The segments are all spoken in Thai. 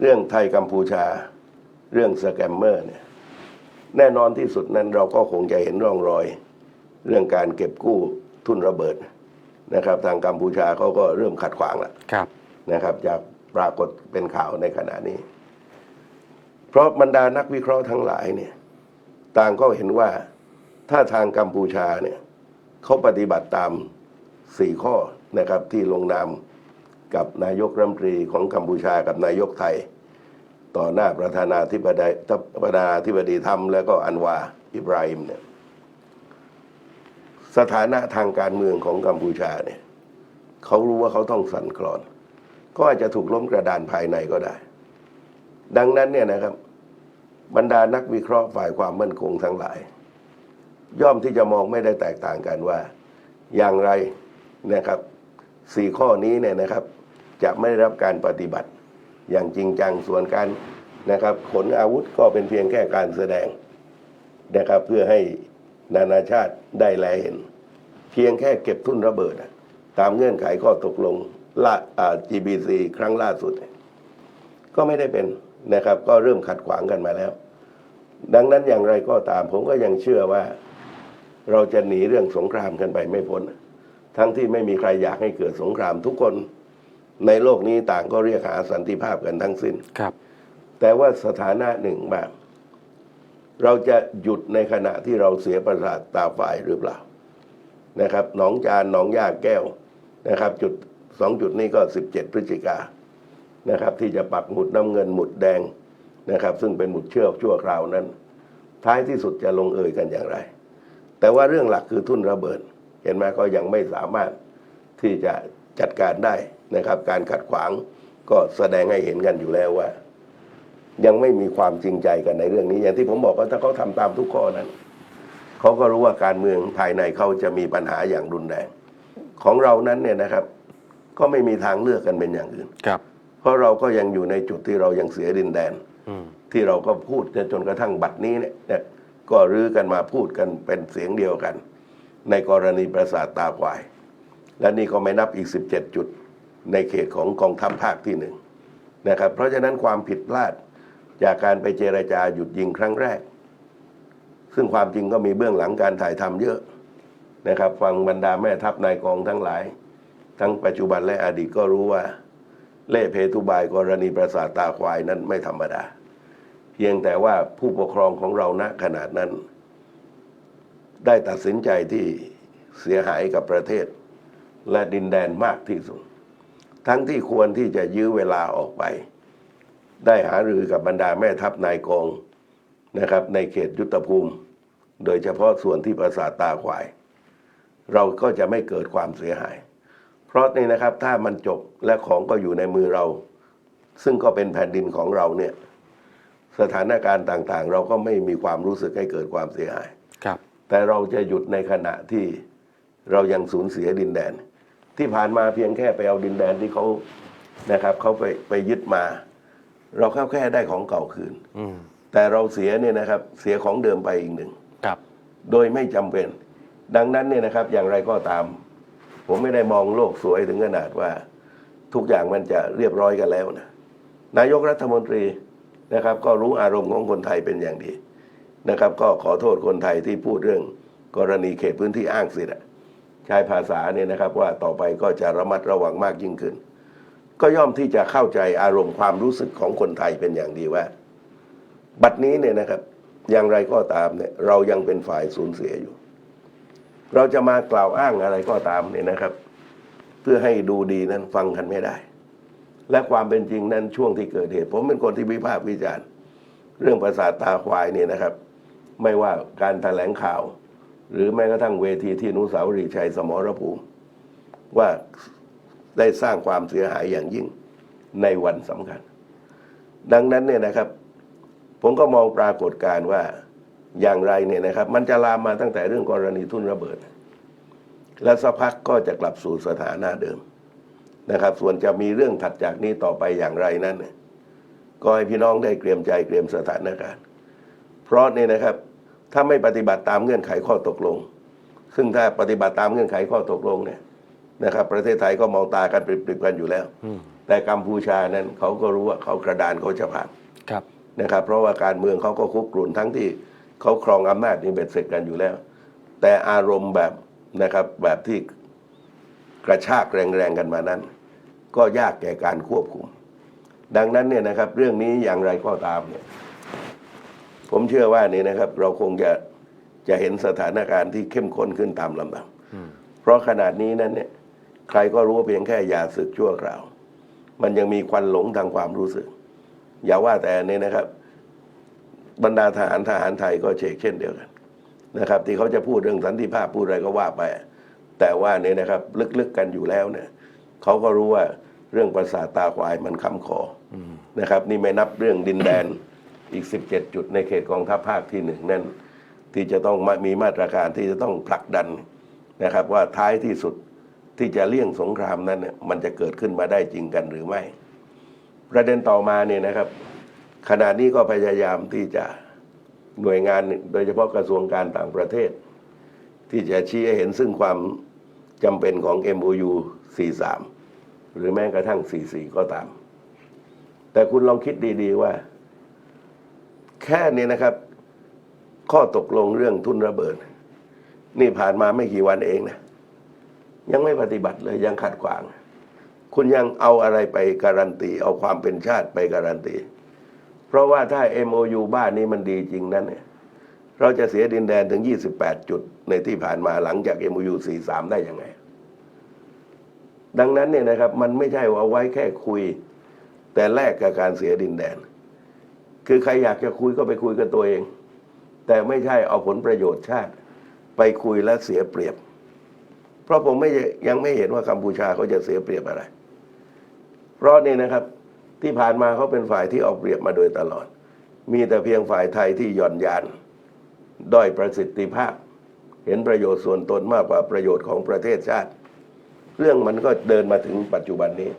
เรื่องไทยกัมพูชาเรื่องสแกมเมอร์เนี่ยแน่นอนที่สุดนั้นเราก็คงจะเห็นร่องรอย เรื่องการเก็บกู้ทุนระเบิดนะครับ ทางกัมพูชาเขาก็เริ่มขัดขวางแล้วครับนะครับจากปรากฏเป็นข่าวในขณะนี้ เพราะบรรดานักวิเคราะห์ทั้งหลายเนี่ยต่างก็เห็นว่าถ้าทางกัมพูชาเนี่ยเขาปฏิบัติตามสี่ข้อนะครับที่ลงนามกับนายกรัฐมนตรีของกัมพูชากับนายกไทย ต่อหน้าประธานาธิบดีประธานาธิบดีทำแล้วก็อันวาอิบราฮิมเนี่ยสถานะทางการเมืองของกัมพูชาเนี่ยเขารู้ว่าเขาต้องสั่นคลอน ก็อาจจะถูกล้มกระดานภายในก็ได้ ดังนั้นเนี่ยนะครับ บรรดานักวิเคราะห์ฝ่ายความมั่นคงทั้งหลาย ย่อมที่จะมองไม่ได้แตกต่างกันว่า อย่างไรนะครับสี่ข้อนี้เนี่ยนะครับ จะไม่ได้รับการปฏิบัติ อย่างจริงจังส่วนการนะครับขนอาวุธก็เป็นเพียงแค่การแสดงนะครับเพื่อให้นานาชาติได้แลเห็น เพียงแค่เก็บทุนระเบิดอะตามเงื่อนไขข้อตกลงล่า GBC ครั้งล่าสุด ก็ไม่ได้เป็นนะครับ ก็เริ่มขัดขวางกันมาแล้ว ดังนั้นอย่างไรก็ตามผมก็ยังเชื่อว่า เราจะหนีเรื่องสงครามกันไปไม่พ้น ทั้งที่ไม่มีใครอยากให้เกิดสงครามทุกคน ในโลกนี้ต่างก็เรียกหาสันติภาพกันทั้งสิ้นครับ แต่ว่าสถานะหนึ่งแบบ เราจะหยุดในขณะที่เราเสียประสาทตาฝ่ายหรือเปล่านะครับ หนองจานหนองยาแก้วนะครับ จุดสองจุดนี้ก็สิบเจ็ดพฤศจิกานะครับ ที่จะปักหมุดน้ำเงินหมุดแดงนะครับ ซึ่งเป็นหมุดเชือกชั่วคราวนั้น ท้ายที่สุดจะลงเอยกันอย่างไร แต่ว่าเรื่องหลักคือทุ่นระเบิด เห็นไหมก็ยังไม่สามารถที่จะจัดการได้ นะครับ การขัดขวางก็แสดงให้เห็นกันอยู่แล้วว่า ยังไม่มีความจริงใจกันในเรื่องนี้ อย่างที่ผมบอกว่าถ้าเขาทำตามทุกข้อนั้นเขาก็รู้ว่าการเมืองภายในเขาจะมีปัญหาอย่างรุนแรง ของเรานั้นเนี่ยนะครับ ก็ไม่มีทางเลือกกันเป็นอย่างอื่นครับ เพราะเราก็ยังอยู่ในจุดที่เรายังเสียดินแดนอืมที่เราก็พูดจนกระทั่งบัดนี้เนี่ยเนี่ยก็รื้อกันมาพูดกันเป็นเสียงเดียวกัน ในกรณีประสาทตาควาย และนี่ก็ไม่นับอีก 17 จุด ในเขตของกองทัพภาคที่หนึ่งนะครับ เพราะฉะนั้นความผิดพลาดจากการไปเจรจาหยุดยิงครั้งแรก ซึ่งความจริงก็มีเบื้องหลังการถ่ายทำเยอะนะครับ ฟังบรรดาแม่ทัพนายกองทั้งหลาย ทั้งปัจจุบันและอดีตก็รู้ว่า เล่เพทุบายกรณีประสาทตาควายนั้นไม่ธรรมดา เพียงแต่ว่าผู้ปกครองของเราณขนาดนั้น ได้ตัดสินใจที่เสียหายกับประเทศ และดินแดนมากที่สุด ทั้งที่ควรที่จะยื้อเวลาออกไป ได้หารือกับบรรดาแม่ทัพนายกองนะครับ ในเขตยุทธภูมิ โดยเฉพาะส่วนที่ประสาทตาควาย เราก็จะไม่เกิดความเสียหาย เพราะนี่นะครับถ้ามันจบและของก็อยู่ในมือเรา ซึ่งก็เป็นแผ่นดินของเราเนี่ยสถานการณ์ต่างๆ เราก็ไม่มีความรู้สึกให้เกิดความเสียหาย ครับ แต่เราจะหยุดในขณะที่เรายังสูญเสียดินแดน ที่ผ่านมาเพียงแค่ไปเอาดินแดนที่เขานะครับเขาไปไปยึดมา เราแค่แค่ได้ของเก่าคืนอืมแต่เราเสียเนี่ยนะครับเสียของเดิมไปอีกหนึ่งครับ โดยไม่จำเป็น ดังนั้นเนี่ยนะครับ อย่างไรก็ตาม ผมไม่ได้มองโลกสวยถึงขนาดว่า ทุกอย่างมันจะเรียบร้อยกันแล้วนะนายกรัฐมนตรีนะครับ ก็รู้อารมณ์ของคนไทยเป็นอย่างดีนะครับ ก็ขอโทษคนไทยที่พูดเรื่องกรณีเขตพื้นที่อ้างสิทธิ์อะ ใช้ภาษาเนี่ยนะครับว่าต่อไปก็จะระมัดระวังมากยิ่งขึ้น ก็ย่อมที่จะเข้าใจอารมณ์ความรู้สึกของคนไทยเป็นอย่างดีว่า บัดนี้เนี่ยนะครับ อย่างไรก็ตามเนี่ยเรายังเป็นฝ่ายสูญเสียอยู่ เราจะมากล่าวอ้างอะไรก็ตามเนี่ยนะครับ เพื่อให้ดูดีนั้นฟังกันไม่ได้ และความเป็นจริงนั้นช่วงที่เกิดเหตุ ผมเป็นคนที่วิพากษ์วิจารณ์ เรื่องประสาตาควายเนี่ยนะครับ ไม่ว่าการแถลงข่าว หรือแม้กระทั่งเวทีที่นุสาวรีย์ชัยสมรภูมิ ว่าได้สร้างความเสียหายอย่างยิ่งในวันสำคัญ ดังนั้นเนี่ยนะครับ ผมก็มองปรากฏการณ์ว่าอย่างไรเนี่ยนะครับ มันจะลามมาตั้งแต่เรื่องกรณีทุนระเบิด และสักพักก็จะกลับสู่สถานะเดิมนะครับ ส่วนจะมีเรื่องถัดจากนี้ต่อไปอย่างไรนั้น ก็ให้พี่น้องได้เตรียมใจเตรียมสถานการณ์ เพราะเนี่ยนะครับ ถ้าไม่ปฏิบัติตามเงื่อนไขข้อตกลง ซึ่งถ้าปฏิบัติตามเงื่อนไขข้อตกลงเนี่ยนะครับประเทศไทยก็มองตากันปริบๆกันอยู่แล้วอืมแต่กัมพูชานั้นเขาก็รู้ว่าเขากระดานเขาจะผ่านครับนะครับ เพราะว่าการเมืองเขาก็คุกรุ่นทั้งที่เขาครองอำนาจนี่เบ็ดเสร็จกันอยู่แล้ว แต่อารมณ์แบบนะครับแบบที่กระชากแรงๆกันมานั้น ก็ยากแก่การควบคุม ดังนั้นเนี่ยนะครับเรื่องนี้อย่างไรก็ตามเนี่ย ผมเชื่อว่านี่นะครับ เราคงจะจะเห็นสถานการณ์ที่เข้มข้นขึ้นตามลำดับอืมเพราะขนาดนี้นั้นเนี่ย ใครก็รู้ว่าเพียงแค่ยาศึกชั่วคราว มันยังมีควันหลงทางความรู้สึก อย่าว่าแต่เนี่ยนะครับ บรรดาทหารทหารไทยก็เชกเช่นเดียวกันนะครับ ที่เขาจะพูดเรื่องสันติภาพพูดอะไรก็ว่าไป แต่ว่าเนี่ยนะครับ ลึกๆกันอยู่แล้วเนี่ยเขาก็รู้ว่าเรื่องประสาทตาควายมันคำคออนะครับ นี่ไม่นับเรื่องดินแดน อีก 17 จุดในเขตกองทัพภาคที่หนึ่งนั่นที่จะต้องมีมาตรการที่จะต้องผลักดันนะครับว่าท้ายที่สุดที่จะเลี่ยงสงครามนั้นเนี่ยมันจะเกิดขึ้นมาได้จริงกันหรือไม่ ประเด็นต่อมาเนี่ยนะครับ ขณะนี้ก็พยายามที่จะหน่วยงานโดยเฉพาะกระทรวงการต่างประเทศ ที่จะชี้ให้เห็นซึ่งความจำเป็นของ MOU 43 หรือแม้กระทั่ง 44 ก็ตาม แต่คุณลองคิดดี ๆ ว่า แค่นี้นะครับ ข้อตกลงเรื่องทุนระเบิด นี่ผ่านมาไม่กี่วันเองนะ ยังไม่ปฏิบัติเลยยังขัดขวาง คุณยังเอาอะไรไปการันตี เอาความเป็นชาติไปการันตี เพราะว่าถ้า MOU บ้านนี้มันดีจริงนั้นเนี่ยเราจะเสียดินแดนถึง 28 จุดในที่ผ่านมาหลังจาก MOU 43 ได้ยังไง ดังนั้นเนี่ยนะครับ มันไม่ใช่ว่าไว้แค่คุย แต่แลกกับการเสียดินแดน คือใครอยากจะคุยก็ไปคุยกับตัวเอง แต่ไม่ใช่เอาผลประโยชน์ชาติ ไปคุยและเสียเปรียบ เพราะผมไม่ยังไม่เห็นว่ากัมพูชาเขาจะเสียเปรียบอะไร เพราะนี่นะครับ ที่ผ่านมาเขาเป็นฝ่ายที่เอาเปรียบมาโดยตลอด มีแต่เพียงฝ่ายไทยที่หย่อนยานด้อยประสิทธิภาพ เห็นประโยชน์ส่วนตนมากกว่าประโยชน์ของประเทศชาติ เรื่องมันก็เดินมาถึงปัจจุบันนี้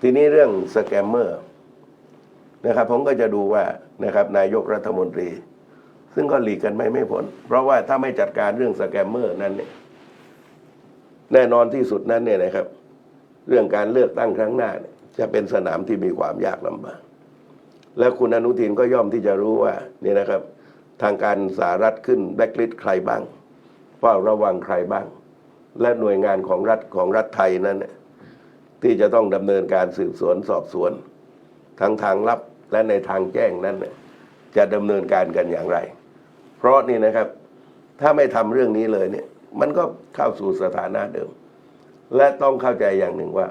ทีนี้เรื่องสแกมเมอร์ นะครับผมก็จะดูว่านะครับนายกรัฐมนตรี ซึ่งก็หลีกกันไม่ไม่พ้นเพราะว่าถ้าไม่จัดการเรื่องสแกมเมอร์นั้นเนี่ยแน่นอนที่สุดนั้นเนี่ยนะครับ เรื่องการเลือกตั้งครั้งหน้าเนี่ยจะเป็นสนามที่มีความยากลำบากและคุณอนุทินก็ย่อมที่จะรู้ว่าเนี่ยนะครับ ทางการสหรัฐขึ้นแบล็คลิสต์ใครบ้างเฝ้าระวังใครบ้าง และหน่วยงานของรัฐของรัฐไทยนั้นเนี่ยที่จะต้องดำเนินการสืบสวนสอบสวน ทั้งทางลับ และในทางแจ้งนั้นจะดำเนินการกันอย่างไร เพราะนี่นะครับ ถ้าไม่ทำเรื่องนี้เลยเนี่ย มันก็เข้าสู่สถานะเดิม และต้องเข้าใจอย่างหนึ่งว่า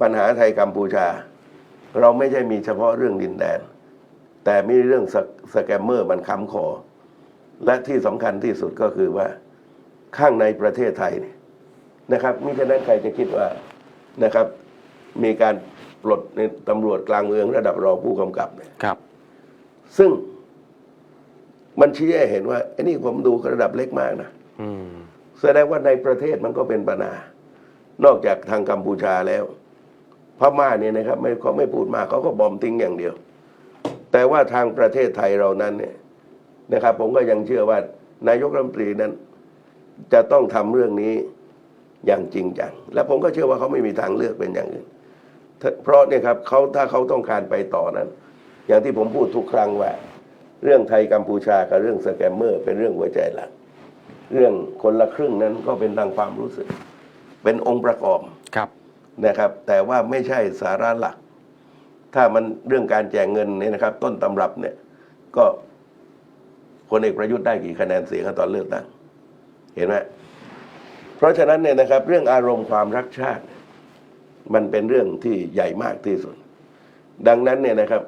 ปัญหาไทยกัมพูชา เราไม่ใช่มีเฉพาะเรื่องดินแดน แต่มีเรื่องสสแกมเมอร์มันค้ำคอ และที่สำคัญที่สุดก็คือว่าข้างในประเทศไทยเนี่ยนะครับมิฉะนั้นใครจะคิดว่านะครับ มีการ ปลดในตำรวจกลางเมืองระดับรองผู้กำกับเนี่ยครับ ซึ่งมันชี้ให้เห็นว่าไอ้นี่ผมดูระดับเล็กมากนะอืมแสดงว่าในประเทศมันก็เป็นปัญหานอกจากทางกัมพูชาแล้ว พม่าเนี่ยนะครับ ไม่เขาไม่พูดมากเขาก็บอมทิ้งอย่างเดียว แต่ว่าทางประเทศไทยเรานั้นเนี่ยนะครับ ผมก็ยังเชื่อว่านายกรัฐมนตรีนั้น จะต้องทำเรื่องนี้อย่างจริงจังและผมก็เชื่อว่าเขาไม่มีทางเลือกเป็นอย่างอื่นถ้า เพราะเนี่ยครับเขาถ้าเขาต้องการไปต่อนั้น อย่างที่ผมพูดทุกครั้งว่า เรื่องไทยกัมพูชากับเรื่องสแกมเมอร์ เป็นเรื่องหัวใจหลัก เรื่องคนละครึ่งนั้นก็เป็นทางความรู้สึก เป็นองค์ประกอบครับนะครับ แต่ว่าไม่ใช่สาระหลัก ถ้ามันเรื่องการแจกเงินเนี่ยนะครับ ต้นตำรับเนี่ยก็พลเอกประยุทธ์ได้กี่คะแนนเสียงตอนเลือกตั้งเห็นไหมเพราะฉะนั้นเนี่ยนะครับ เรื่องอารมณ์ความรักชาติ มันเป็นเรื่องที่ใหญ่มากที่สุด ดังนั้นเนี่ยนะครับ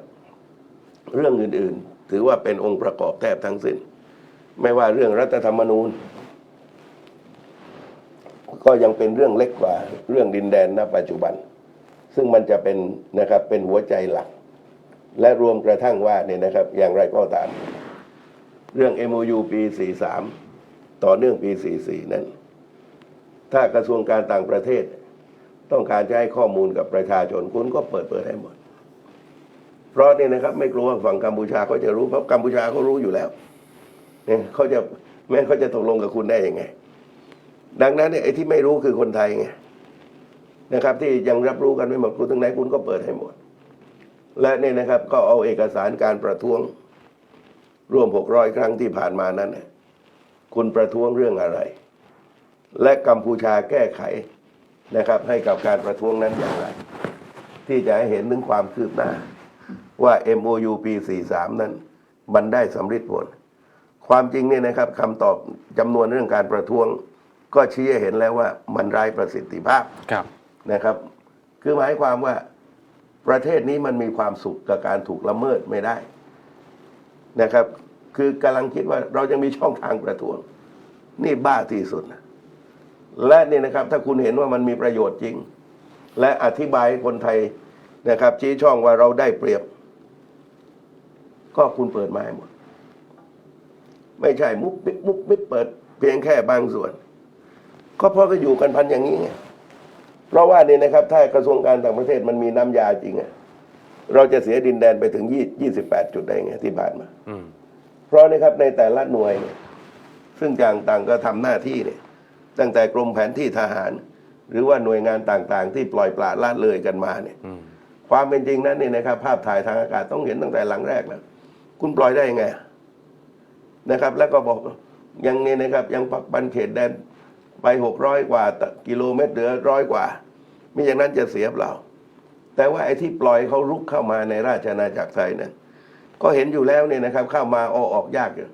เรื่องอื่นๆ ถือว่าเป็นองค์ประกอบแทบทั้งสิ้น ไม่ว่าเรื่องรัฐธรรมนูญ ก็ยังเป็นเรื่องเล็กกว่าเรื่องดินแดนณปัจจุบัน ซึ่งมันจะเป็นนะครับเป็นหัวใจหลัก และรวมกระทั่งว่าเนี่ยนะครับ อย่างไรก็ตาม เรื่อง MOU ปี 43 ต่อเนื่องปี 44 นั้น ถ้ากระทรวงการต่างประเทศ ต้องการจะให้ข้อมูลกับประชาชนคุณก็เปิดเปิดให้หมด เพราะนี่นะครับ ไม่กลัวฝั่งกัมพูชาเขาจะรู้เพราะกัมพูชาเขารู้อยู่แล้วเนี่ยเขาจะแม้เขาจะตกลงกับคุณได้ยังไง ดังนั้นเนี่ยไอ้ที่ไม่รู้คือคนไทยไงนะครับ ที่ยังรับรู้กันไม่หมดคุณถึงไหนคุณก็เปิดให้หมด และเนี่ยนะครับ ก็เอาเอกสารการประท้วงร่วม600ครั้งที่ผ่านมานั้นคุณประท้วงเรื่องอะไร และกัมพูชาแก้ไข นะครับ ให้กับการประท้วงนั้นอย่างไร ที่จะให้เห็นถึงความคืบหน้า ว่า MOU ปี 43 นั้น มันได้สำเร็จผล ความจริงเนี่ยนะครับคำตอบจำนวนเรื่องการประท้วง ก็ชี้ให้เห็นแล้วว่ามันไร้ประสิทธิภาพครับนะครับ คือหมายความว่าประเทศนี้มันมีความสุขกับการถูกละเมิดไม่ได้นะครับ คือกำลังคิดว่าเราจะมีช่องทางประท้วง นี่บ้าที่สุดนะ และนี่นะครับถ้าคุณเห็นว่ามันมีประโยชน์จริง และอธิบายให้คนไทยนะครับ ชี้ช่องว่าเราได้เปรียบ ก็คุณเปิดมาให้หมด ไม่ใช่มุกมิบมุกมิบเปิด เพียงแค่บางส่วน ก็เพราะก็อยู่กันพันอย่างนี้ไงเพราะว่านี่นะครับ ถ้ากระทรวงการต่างประเทศมันมีน้ำยาจริงอะเราจะเสียดินแดนไปถึงยี่ยี่สิบแปดจุดได้ไงที่ผ่านมาอืมเพราะนะครับในแต่ละหน่วยเนี่ย ซึ่งต่างต่างก็ทำหน้าที่เนี่ย ตั้งแต่กรมแผนที่ทหาร หรือว่าหน่วยงานต่างๆ ที่ปล่อยปละละเลยกันมาเนี่ยอืมความเป็นจริงนั้นเนี่ยนะครับ ภาพถ่ายทางอากาศต้องเห็นตั้งแต่หลังแรกแล้ว คุณปล่อยได้ยังไงนะครับ แล้วก็บอกยังเนี่ยนะครับ ยังปักบันเขตแดนไปหกร้อยกว่ากิโลเมตรเหลือร้อยกว่ามิอย่างนั้นจะเสียเปล่า แต่ว่าไอ้ที่ปล่อยเขารุกเข้ามาในราชอาณาจักรไทยนั้นก็เห็นอยู่แล้วเนี่ยนะครับ เข้ามาเอาออกยากอยู่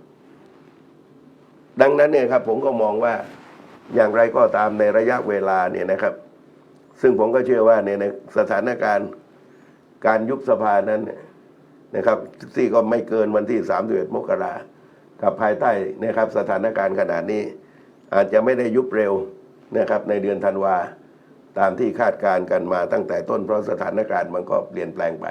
ดังนั้นเนี่ยครับ ผมก็มองว่า อย่างไรก็ตามในระยะเวลาเนี่ยนะครับ ซึ่งผมก็เชื่อว่าในในสถานการณ์การยุบสภานั้นนะครับที่ก็ไม่เกินวันที่31มกรากับภายใต้นะครับสถานการณ์ขนาดนี้ อาจจะไม่ได้ยุบเร็วนะครับในเดือนธันวาตามที่คาดการณ์กันมาตั้งแต่ต้นเพราะสถานการณ์มันก็เปลี่ยนแปลงไป